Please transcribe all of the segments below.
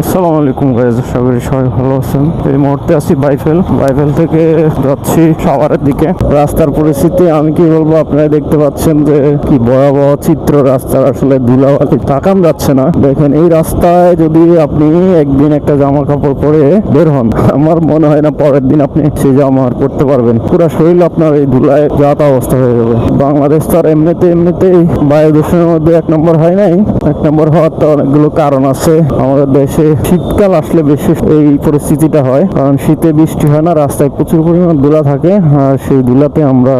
আসসালামু আলাইকুম গাইজ করি সবাই ভালো আছেন। এই মুহূর্তে আছি বাইফেল। বাইফেল থেকে যাচ্ছি সাভারের দিকে। রাস্তার পরিস্থিতি, আমি কি বলব, আপনারা দেখতে পাচ্ছেন যে কি ভয়াবহ চিত্র। রাস্তার আসলে ধুলাবালি। তাকান যাচ্ছে না। দেখেন, এই রাস্তায় যদি আপনি একদিন একটা জামা কাপড় পরে বের হন, আমার মনে হয় না পরের দিন আপনি সেই জামা আর পরতে পারবেন। পুরো শরীর আপনার এই ধুলায় যাত অবস্থা হয়ে যাবে। বাংলাদেশ তো আর এমনিতে এমনিতেই বায়ু দূষণের মধ্যে এক নম্বর হয় নাই। এক নম্বর হওয়ার তো অনেকগুলো কারণ আছে। আমাদের দেশে শীতকাল আসলে বেশি এই পরিস্থিতিটা হয়, কারণ শীতে বৃষ্টি হয় না, রাস্তায় প্রচুর পরিমাণ ধুলা থাকে, আর সেই ধুলাতে আমরা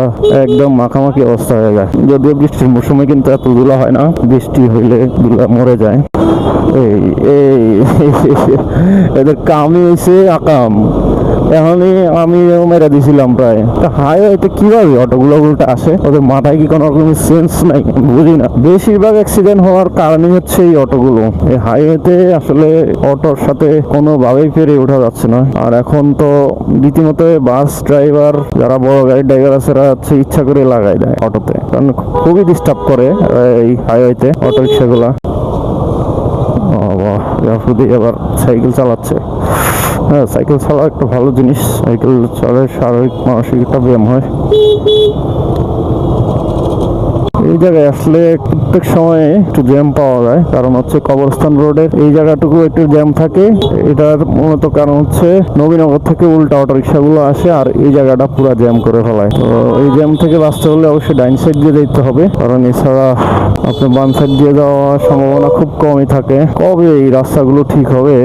একদম মাখামাখি অবস্থা হয়ে যায়। যদিও বৃষ্টির মৌসুমে কিন্তু এত ধুলা হয় না, বৃষ্টি হইলে ধুলা মরে যায়। এই এই এদের কামই হয়েছে আকাম। এখনই আমি মেরে দিছিলাম প্রায়। হাইওয়েতে কীভাবে অটোগুলো উল্টা আসে? ওদের মাথায় কি কোনো রকম সেন্স নাই? বুঝি না। বেশিরভাগ অ্যাক্সিডেন্ট হওয়ার কারণই হচ্ছে এই অটোগুলো। এই হাইওয়েতে আসলে অটোর সাথে কোনোভাবেই পেরে ওঠা যাচ্ছে না। আর এখন তো রীতিমতো বাস ড্রাইভার যারা বড় গাড়ির ড্রাইভার আছে তারা হচ্ছে ইচ্ছা করে লাগাই দেয় অটোতে। কারণ খুবই ডিস্টার্ব করে এই হাইওয়েতে অটো রিক্সাগুলা শুধু এবার সাইকেল চালাচ্ছে। হ্যাঁ সাইকেল চালা একটা ভালো জিনিস। সাইকেল চালায় শারীরিক মানসিক একটা ব্যায়াম হয়। এই জায়গায় আসলে প্রত্যেক সময়ে একটু জ্যাম পাওয়া যায়। কারণ হচ্ছে কবরস্থান রোডের এই জায়গাটুকু একটু জ্যাম থাকে। এটার মূলত কারণ হচ্ছে নবীনগর থেকে উল্টা অটো রিক্সাগুলো আসে আর এই জায়গাটা পুরো জ্যাম করে ফেলায়। তো এই জ্যাম থেকে বাঁচতে হলে অবশ্যই ডাইন সাইড দিয়ে যেতে হবে। কারণ এছাড়া আপনার বাম সাইড দিয়ে যাওয়ার সম্ভাবনা খুব কমই থাকে। কবে এই রাস্তাগুলো ঠিক হবে,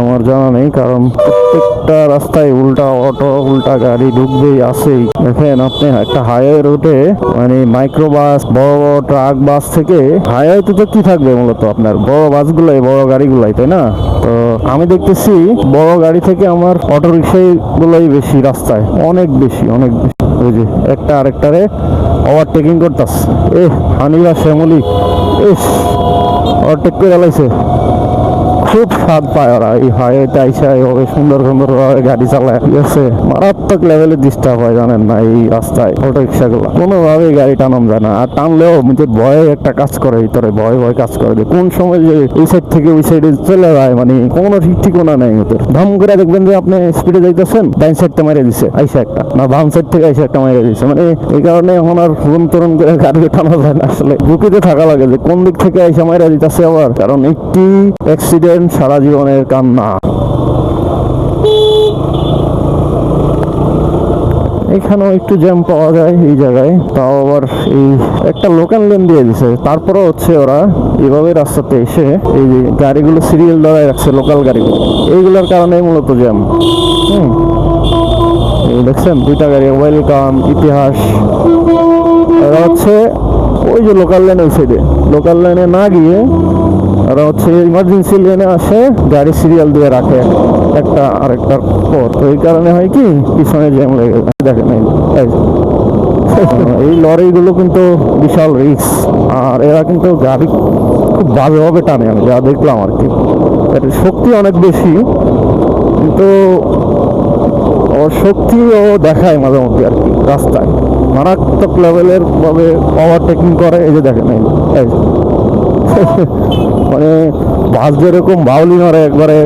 আমার জানা নেই। কারণ প্রত্যেকটা রাস্তায় উল্টা অটো, উল্টা গাড়ি ঢুকবেই আসেই দেখেন আপনি একটা হাইওয়ে রুটে মানে মাইক্রো বাস বড় বড় ট্রাক, বাস থেকে হাইওয়েতে তো কি থাকবে মূলত আপনার? বড় বাসগুলাই, বড় গাড়িগুলাই, তাই না? তো আমি দেখতেছি বড় গাড়ি থেকে আমার অটো গুলোই বেশি রাস্তায়, অনেক বেশি অনেক বেশি। ওই যে একটা আরেকটারে ওভারটেকিং করতাস এ হানিবা শ্যামলি এস ওভারটেক করে লাইছে। খুব স্বাদ পায় ওরা, এই হয় হাইওয়েতে আইসা এইভাবে সুন্দর সুন্দর ভাবে গাড়ি চালায়। ঠিক আছে? মারাত্মক লেভেলে ডিস্টার্ব হয়, জানেন না, এই রাস্তায় অটো রিক্সা গুলো কোনোভাবেই গাড়ি টানাম যায় না। আর টানলেও নিজের ভয়ে একটা কাজ করে ভিতরে, ভয় ভয় কাজ করে। যে কোন সময় যে এই সাইড থেকে ওই সাইডে চলে যায় মানে কোনো ঠিক ঠিকানা নেই ওদের। ধাম করে দেখবেন যে আপনি স্পিডে যাইতেছেন ডাইন সাইডটা মেরে দিছে আইসা একটা না, বাম সাইড থেকে আইসা একটা মেরে দিছে। মানে এই কারণে এখন আর ফোন তরুণ করে গাড়ি টানা যায় না আসলে। ঝুঁকিতে থাকা লাগে যে কোন দিক থেকে আইসা মেরে দিতেছে আবার। কারণ একটি অ্যাক্সিডেন্ট সারা জীবনের কান্না। এখানেও একটু জ্যাম পাওয়া যায় এই জায়গায়, তাও আবার এই একটা লোকাল লেন দিয়ে দিছে। তারপরে হচ্ছে ওরা এভাবে রাস্তাতে এসে এই যে গাড়িগুলো সিরিয়াল দাঁড়ায় রাখছে লোকাল গাড়িগুলো। এইগুলোর কারণে মূলত জ্যাম। হুম। দেখছেন, দুইটা গাড়ি, ওয়েলকাম, ইতিহাস। হচ্ছে ওই যে লোকাল লেন ওই সাইডে লোকাল লাইনে না গিয়ে ওরা হচ্ছে ইমার্জেন্সি লেনে আসে গাড়ি সিরিয়াল দিয়ে রাখে একটা আরেকটার পর। তো এই কারণে হয় কি পিছনে জ্যাম লেগে দেখেন এই লরিগুলো কিন্তু বিশাল রিস্ক আর এরা কিন্তু গাড়ি খুব বাজেভাবে টানে আমি যা দেখলাম আর কি। এর শক্তি অনেক বেশি কিন্তু ওর শক্তিও দেখায় মাঝে মধ্যে আর কি রাস্তায়। মারাত্মক লেভেলের ভাবে ওভারটেকিং করে এই যে দেখেন এই। মানে বাস যেরকম বাউলি মারে একবারে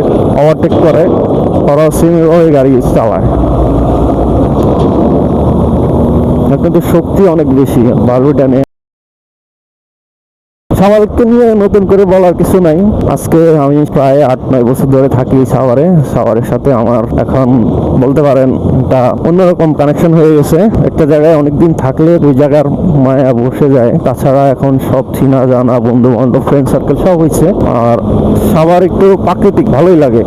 ওভারটেক করে, তারা সিমি ওই গাড়ি চালায়। কিন্তু শক্তি অনেক বেশি বারবিটা নিয়ে সাভারকে নিয়ে নতুন করে বলার কিছু নাই। আজকে আমি প্রায় আট, নয় বছর ধরে থাকি সাভারে সাভারের সাথে আমার এখন, বলতে পারেন, একটা অন্যরকম কানেকশন হয়ে গেছে। একটা জায়গায় অনেকদিন থাকলে ওই জায়গার মায়া বসে যায়। তাছাড়া এখন সব চিনা, জানা বন্ধু বান্ধব ফ্রেন্ড সার্কেল সব হয়েছে আর সাভার একটু প্রাকৃতিক ভালোই লাগে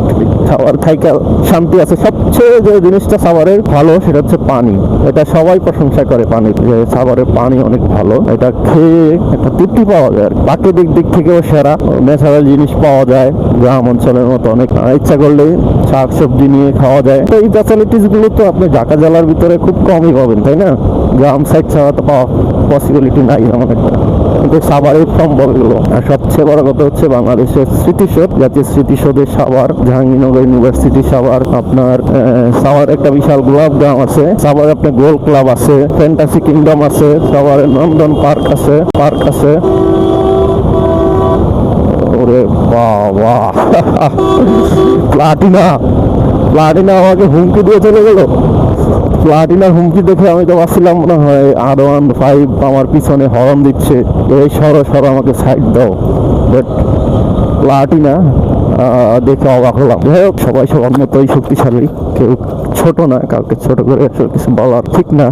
সাভার থাইকা শান্তি আছে। সবচেয়ে যে জিনিসটা সাভারের ভালো, সেটা হচ্ছে পানি। এটা সবাই প্রশংসা করে পানি, যে সাভারের পানি অনেক ভালো। এটা খেয়ে একটা তৃপ্তি পাওয়া যায়। প্রাকৃতিক দিক থেকেও সেরা, ন্যাচারাল জিনিস পাওয়া যায়। গ্রাম অঞ্চলের মতো অনেক। ইচ্ছা করলে শাক সবজি নিয়ে খাওয়া যায়। তো এই ফ্যাসিলিটিসগুলো তো আপনি ঢাকা জেলার ভিতরে খুব কমই পাবেন, তাই না? গ্রাম সাইড ছাড়া তো পাওয়া পসিবিলিটি নাই এমন একটা। কিন্তু সাভারে সম্ভব এগুলো আর সবচেয়ে বড় কথা হচ্ছে বাংলাদেশের স্মৃতিসৌধ, জাতীয় স্মৃতিসৌধের সাভার, জাহাঙ্গীরনগর ইউনিভার্সিটি সাভার, আপনার সাভার একটা বিশাল গোলাপ গ্রাম আছে। সাভার আপনার গোল ক্লাব আছে, ফ্যান্টাসি কিংডম আছে, সাভারে নন্দন পার্ক আছে পার্ক আছে। ওরে বাবা। প্লাটিনা প্লাটিনা আমাকে হুমকি দিয়ে চলে গেল। প্লাটিনার হুমকি দেখে আমি তো ভাবছিলাম মনে হয় আর ওয়ান ফাইভ আমার পিছনে হরন দিচ্ছে। এই সরো সর আমাকে সাইড দাও। বাট প্লাটিনা দেখে অবাক হলাম। যাই হোক, সবাই সবার মতোই শক্তিশালী। কেউ ছোট না কাউকে ছোট করে কিছু বলার ঠিক না।